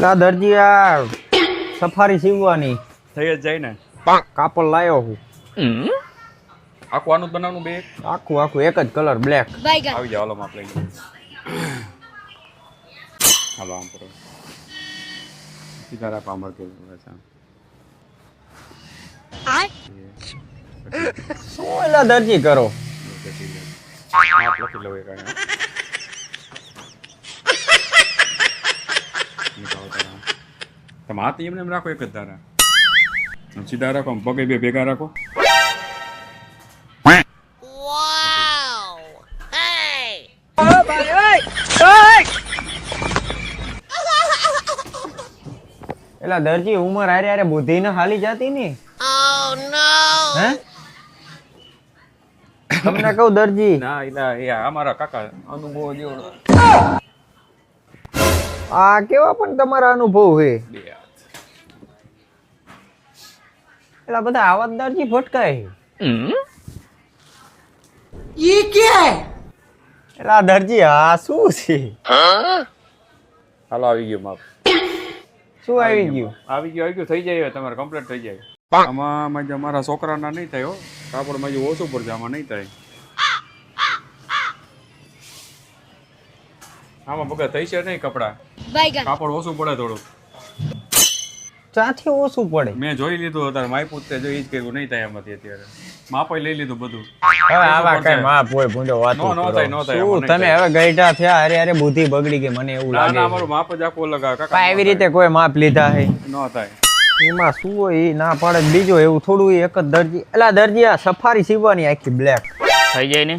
લા દરજી આ સફારી સીવવાની. થઈ જ જાય ને. કાપડ લાયો હું. આખું આનું બનાવવાનું બે આખું આખું એક જ કલર બ્લેક આવી જાવ હાલો આપણે હાલો આમ કરો. સીધારા પામર કે. શું એલા દરજી કરો? લખી લઉં એક તમે હાથ એમને એમ રાખો એક જ ધારા. સીધા રાખો આમ પગે બે ભેગા રાખો. એલા દરજી ઉમર આરે હારે બુદ્ધિ ને હાલી જાતી ની? હે? તમને કહું દરજી? ના એ અમારા કાકા અનુભવ જેવડો આ કેવા પણ તમારા અનુભવ છે એટલા બધા આવા જ દરજી ફટકાય એલા દરજી આ શું છે? હાલો આવી ગયો માપ શું આવી ગયું આવી ગયું આવી ગયું થઈ જાય હવે તમારે કમ્પ્લીટ થઈ જાય. આમાં માં અમારા છોકરાના નહીં થાય હો કાપડમાં જે ઓછું પડશે આમાં નહીં થાય. આમાં બગા થઈ છે નહીં કપડા? Baigan. કાપડ ઓછું પડે થોડું ચાથી ઓછું પડે. મેં જોઈ લીધું અત્યારે માય પૂછતે જો ઈ જ કર્યું નહીં થાય એમાંથી અત્યારે. માપાઈ લઈ લીધું બધું. હવે આવા કઈ માપ હોય ભૂંડો વાત નો, નો થાય, નો થાય, શું તમે હવે ગઈઢા થયા અરે અરે બુદ્ધિ બગડી ગઈ મને એવું લાગે ના મારું માપ જ આખો લગા આવે. કાકા એવી રીતે કોઈ માપ લીધા હે? નો થાય. એમાં શું હોય ઈ ના પાડે. તો બીજો એવું થોડું એક જ દરજી એલા દરજી આ સફારી સીવવાની આખી બ્લેક થઈ જાય ને?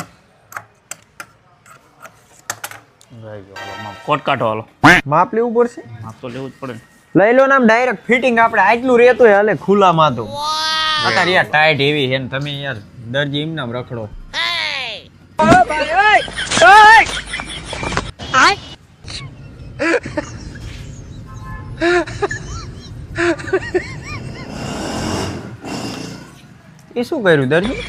કોટ કાઢો હાલો. માપ લેવું પડશે? માપ તો લેવું જ પડે લઈ લો ને ડાયરેક્ટ ફિટિંગ આપણે આટલું રહેતું હાલે ખુલ્લામાં તો અત્યારે યાર ટાઈટ એવી છે ને તમે યાર દરજી એમ નામ રખડો એ શું કર્યું દરજી?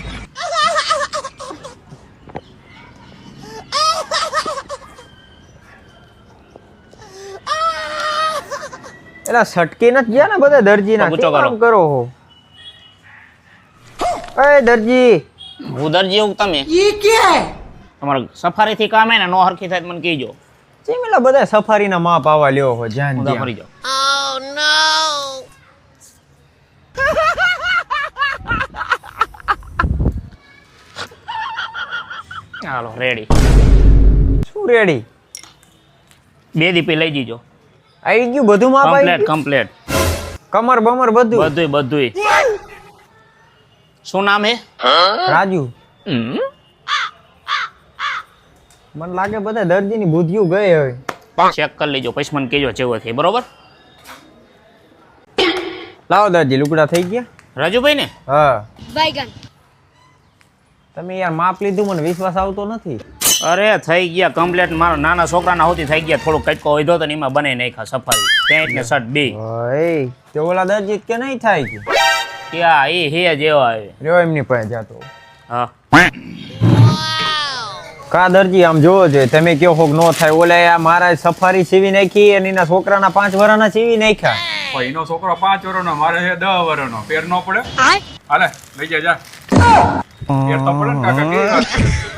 એલા સટકી નથી ગયા ને બધા દરજીના. પગુચો કેમ કરો. હો? એ દરજી. હું દરજી હું તમે? તમારે સફારીથી કામ હે ને નો હરખી થાય મને કહેજો. ચેમ એલા બધા સફારીના માપ આવા લ્યો હો જ્યાં ફરી જાઓ ઓ નો ચાલો રેડી શું રેડી બે દીપી લઈ જીજો. આવી ગયું બધું માપ આવી કમ્પ્લેટ ગયું? કમ્પ્લેટ કમર બમર બધું? બધું બધુંય. શું નામ હે? રાજુ. મને લાગે બધા દર્દીની બુદ્ધિઓ ગઈ હવે. ચેક કરી લેજો પછી મને કહેજો જેવો થાય બરોબર? લાવો દર્દી લુગડા થઈ ગયા? રાજુભાઈ ને હા. તમે યાર માપ લીધું મને વિશ્વાસ આવતો નથી. અરે થઈ ગયા કમ્પ્લેટ મારા નાના છોકરાના હોતી થઈ ગયા. થોડું કટકો હોય તો એમાં બનાવી નાખ્યા સફારી પેન્ટ ને શર્ટ બે. તે ઓલા દરજી કે નહીં થાય કે? ત્યાં એ હે જેવા આવે રહ્યો એમની પાસે જાતો. હા. કા દરજી આમ જોવો જોઈએ. તમે કયો હોક નો થાય. ઓલા આ મારા સફારી સીવી નાખી અને એના છોકરાના પાંચ વર્ષના સીવી નાખ્યા. એનો છોકરો પાંચ વર્ષનો મારે છે દસ વર્ષનો પેર ન પડે. હાલે લઈ જા જા. પેર તો પડે ને કાકા?